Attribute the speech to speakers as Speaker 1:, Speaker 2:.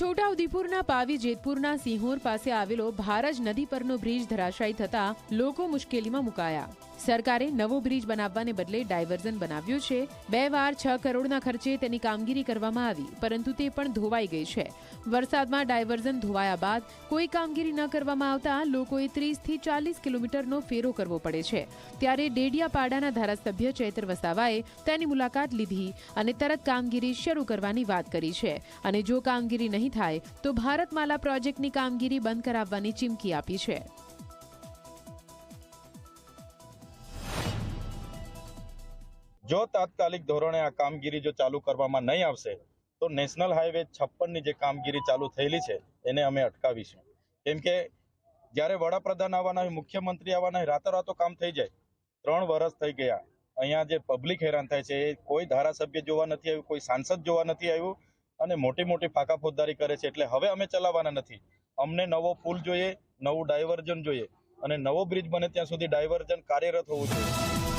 Speaker 1: છોટાઉદેપુરના પાવી જેતપુરના સિંહોર પાસે આવેલો ભારજ નદી પરનો બ્રિજ ધરાશાયી થતા લોકો મુશ્કેલીમાં મુકાયા. સરકારે નવો બ્રિજ બનાવવાને બદલે ડાયવર્ઝન બનાવ્યું છે. બે વાર છ કરોડના ખર્ચે તેની કામગીરી કરવામાં આવી, પરંતુ તે પણ ધોવાઈ ગઈ છે. વરસાદમાં ડાયવર્ઝન ધોવાયા બાદ કોઈ કામગીરી ન કરવામાં આવતા લોકોએ ત્રીસથી ચાલીસ કિલોમીટરનો ફેરો કરવો પડે છે. ત્યારે ડેડિયાપાડાના ધારાસભ્ય ચૈત્ર વસાવાએ તેની મુલાકાત લીધી અને તરત કામગીરી શરૂ કરવાની વાત કરી છે. અને જો કામગીરી નહીં થાય, તો ભારતમાલા પ્રોજેક્ટની કામગીરી બંધ કરાવવાની ચીમકી આપી છે.
Speaker 2: જો તાત્કાલિક ધોરણે આ કામગીરી જો ચાલુ કરવામાં નહીં આવશે, તો નેશનલ હાઈવે છપ્પનની જે કામગીરી ચાલુ થયેલી છે, એને અમે અટકાવીશું. કેમ કે જ્યારે વડાપ્રધાન આવવાના હોય, મુખ્યમંત્રી આવવાના હોય, રાતોરાતો કામ થઈ જાય. ત્રણ વર્ષ થઈ ગયા. અહીંયા જે પબ્લિક હેરાન થાય છે, એ કોઈ ધારાસભ્ય જોવા નથી આવ્યું, કોઈ સાંસદ જોવા નથી આવ્યું, અને મોટી મોટી ફાકા ફોજદારી કરે છે. એટલે હવે અમે ચલાવવાના નથી. અમને નવો પુલ જોઈએ, નવું ડાયવર્ઝન જોઈએ, અને નવો બ્રિજ બને ત્યાં સુધી ડાયવર્ઝન કાર્યરત હોવું જોઈએ.